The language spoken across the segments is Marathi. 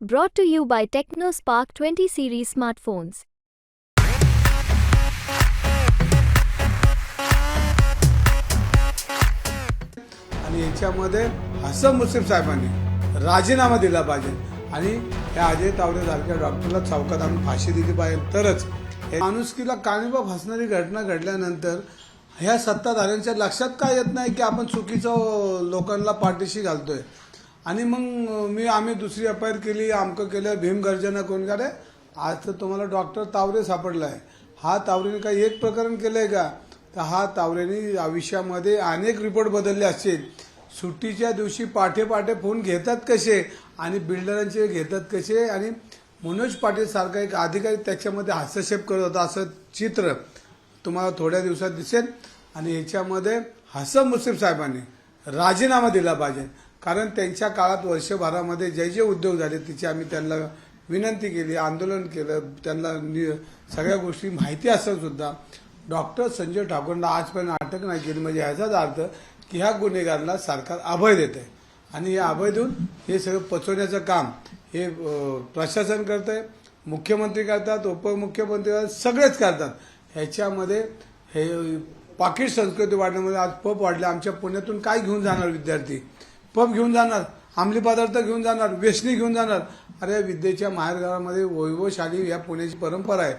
Brought to you by TechnoSpark 20 series smartphones. आणि याच्यामध्ये हसन मुस्लिम साहेबांनी राजीनामा दिला पाहिजे. आणि या अजय तावरेसारख्या डॉक्टरला चौकात आणून फाशी दिली पाहिजे. तरच हे माणुसकीला कानिबा फसणारी घटना घडल्यानंतर ह्या सत्ताधाऱ्यांच्या लक्षात काय येत नाही की आपण चुकीचं लोकांना पाठीशी घालतोय? आणि मग मी आम्ही दुसरी अपायर केली आमकं केलं भीमगर्जना कोण करे आज तर तुम्हाला डॉक्टर तावरे सापडला आहे हा तावरेने काही एक प्रकरण केलंय का? तर हा तावरेने आयुष्यामध्ये अनेक रिपोर्ट बदलले असतील. सुट्टीच्या दिवशी पाठे पाठे फोन घेतात कसे? आणि बिल्डरांचे घेतात कसे? आणि मनोज पाटील सारखा एक अधिकारी त्याच्यामध्ये हस्तक्षेप करत होता असं चित्र तुम्हाला थोड्या दिवसात दिसेल. आणि याच्यामध्ये हसन मुस्लिम साहेबांनी राजीनामा दिला पाहिजे. कारण त्यांच्या काळात वर्षभरामध्ये जे जे उद्योग झाले तिची आम्ही त्यांना विनंती केली आंदोलन केलं त्यांना नि- सगळ्या गोष्टी माहिती असून सुद्धा. डॉक्टर संजय ठाकूरला आजपर्यंत अटक नाही केली. म्हणजे ह्याचाच अर्थ की ह्या गुन्हेगारांना सरकार अभय देत आहे आणि हे अभय देऊन हे सगळं पचवण्याचं काम हे प्रशासन करत आहे मुख्यमंत्री करतात उपमुख्यमंत्री करतात सगळेच करतात. ह्याच्यामध्ये हे पाकिट संस्कृती वाढण्यामध्ये आज पप वाढलं. आमच्या पुण्यातून काय घेऊन जाणार विद्यार्थी? पब घेऊन जाणार अंमली पदार्थ घेऊन जाणार वेसणी घेऊन जाणार. अरे विद्येच्या माहेरघरामध्ये वैभवशाली या पुण्याची परंपरा आहे.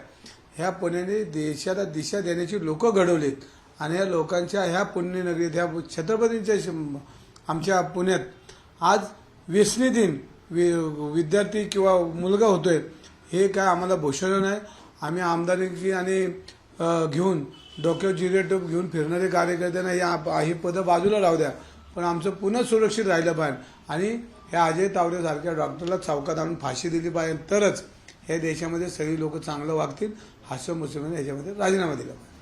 ह्या पुण्याने देशाला दिशा देण्याची लोक घडवलीत आणि या लोकांच्या ह्या पुण्यनगरीत ह्या छत्रपतींच्या आमच्या पुण्यात आज व्यसनी दिन वि- विद्यार्थी किंवा मुलगा होतोय. हे काय आम्हाला भूषण नाही. आम्ही आमदारकी आणि घेऊन डोक्यावर जिरेटोप घेऊन फिरणारे कार्यकर्त्यांना या ही पदं बाजूला लावू द्या. पण आमचं पुन्हा सुरक्षित राहिलं पाहिजे. आणि ह्या अजय तावरेसारख्या डॉक्टरला चौकात आणून फाशी दिली पाहिजे. तरच हे देशामध्ये सगळी लोक चांगलं वागतील हास्य मुस्लिमांनी याच्यामध्ये राजीनामा दिला पाहिजे.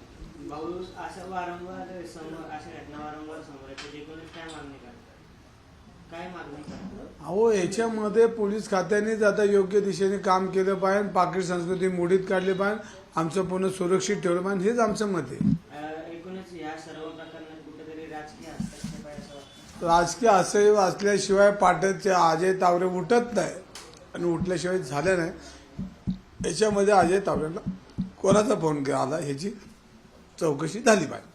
अहो याच्यामध्ये पोलीस खात्यानेच आता योग्य दिशेने काम केलं पाहिजे पाकिट संस्कृती मोडीत काढली पाहिजे आमचं पुन्हा सुरक्षित ठेवलं पाहिजे हेच आमचं मत आहे. एकूणच या सर्व प्रकरणात कुठेतरी राजकीय हस्तक्षेप आहे असं वाटतं राजकीय असह्य असल्याशिवाय पाट्याचे अजय तावरे उठत नाही. आणि उठल्याशिवाय झाले नाही. याच्यामध्ये अजय तावरेला कोणाचा फोन आला ह्याची चौकशी झाली पाहिजे.